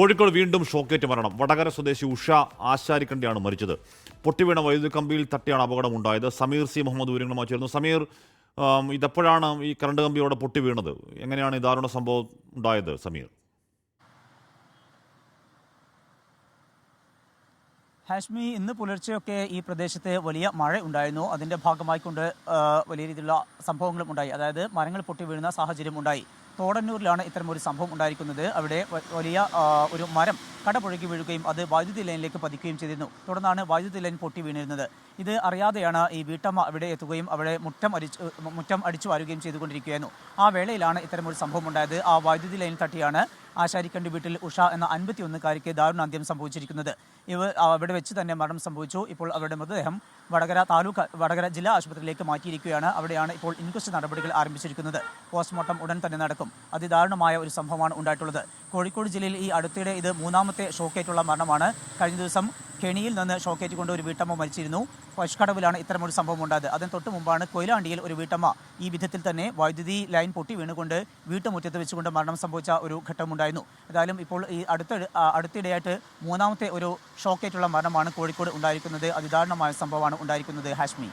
കോഴിക്കോട് വീണ്ടും ഷോക്കേറ്റ് മരണം. വടകര സ്വദേശി ഉഷ ആശാരിക്കണ്ടിയാണ് മരിച്ചത്. പൊട്ടിവീണ വൈദ്യുതി കമ്പിയിൽ തട്ടിയാണ് അപകടമുണ്ടായത്. സമീർ സി മുഹമ്മദ് വിവരങ്ങളുമായി ചേർന്നു സമീർ ഇതെപ്പോഴാണ് ഈ കറണ്ട് കമ്പിയോടെ പൊട്ടി വീണത് എങ്ങനെയാണ് ഈ ദാരുണ സംഭവം ഉണ്ടായത് സമീർ? ഹാഷ്മി ഇന്ന് പുലർച്ചെയൊക്കെ ഈ പ്രദേശത്ത് വലിയ മഴ ഉണ്ടായിരുന്നു. അതിന്റെ ഭാഗമായിക്കൊണ്ട് വലിയ രീതിയിലുള്ള സംഭവങ്ങളും ഉണ്ടായി. അതായത് മരങ്ങൾ പൊട്ടി വീഴുന്ന സാഹചര്യം ഉണ്ടായി. തോടന്നൂരിലാണ് ഇത്തരം ഒരു സംഭവം ഉണ്ടായിരിക്കുന്നത്. അവിടെ വലിയ ഒരു മരം കടപുഴകി വീഴുകയും അത് വൈദ്യുതി ലൈനിലേക്ക് പതിക്കുകയും ചെയ്തിരുന്നു. തുടർന്നാണ് വൈദ്യുതി ലൈൻ പൊട്ടി വീണിരുന്നത്. ഇത് അറിയാതെയാണ് ഈ വീട്ടമ്മ അവിടെ എത്തുകയും അവിടെ മുറ്റം അടിച്ച് മുറ്റം അടിച്ചു വാരുകയും ചെയ്തുകൊണ്ടിരിക്കുകയായിരുന്നു. ആ വേളയിലാണ് ഇത്തരം ഒരു സംഭവം ഉണ്ടായത്. ആ വൈദ്യുതി ലൈൻ തട്ടിയാണ് ആശാരിക്കണ്ടി വീട്ടിൽ ഉഷ എന്ന അൻപത്തിയൊന്നുകാരിക്ക് ദാരുണാന്ത്യം സംഭവിച്ചിരിക്കുന്നത്. ഇവ അവിടെ വെച്ച് തന്നെ മരണം സംഭവിച്ചു. ഇപ്പോൾ അവരുടെ മൃതദേഹം വടകര താലൂക്ക് വടകര ജില്ലാ ആശുപത്രിയിലേക്ക് മാറ്റിയിരിക്കുകയാണ്. അവിടെയാണ് ഇപ്പോൾ ഇൻക്വസ്റ്റ് നടപടികൾ ആരംഭിച്ചിരിക്കുന്നത്. പോസ്റ്റ്മോർട്ടം ഉടൻ തന്നെ നടക്കും. അതിദാരുണമായ ഒരു സംഭവമാണ് ഉണ്ടായിട്ടുള്ളത്. കോഴിക്കോട് ജില്ലയിൽ ഈ അടുത്തിടെ ഇത് മൂന്നാമത്തെ ഷോക്കേറ്റുള്ള മരണമാണ്. കഴിഞ്ഞ ദിവസം കെണിയിൽ നിന്ന് ഷോക്കേറ്റ് കൊണ്ട് ഒരു വീട്ടമ്മ മരിച്ചിരുന്നു. പശുക്കടവിലാണ് ഇത്തരമൊരു സംഭവം ഉണ്ടായത്. അതിന് തൊട്ട് മുമ്പാണ് കൊയിലാണ്ടിയിൽ ഒരു വീട്ടമ്മ ഈ വിധത്തിൽ തന്നെ വൈദ്യുതി ലൈൻ പൊട്ടി വീണുകൊണ്ട് വീട്ടുമുറ്റത്ത് വെച്ചുകൊണ്ട് മരണം സംഭവിച്ച ഒരു ഘട്ടമുണ്ടായിരുന്നു. ഏതായാലും ഇപ്പോൾ ഈ അടുത്ത അടുത്തിടെയായിട്ട് മൂന്നാമത്തെ ഒരു ഷോക്കേറ്റുള്ള മരണമാണ് കോഴിക്കോട് ഉണ്ടായിരിക്കുന്നത്. അതിദാരുണമായ സംഭവമാണ് ഉണ്ടായിരിക്കുന്നത്. ഹാഷ്മി.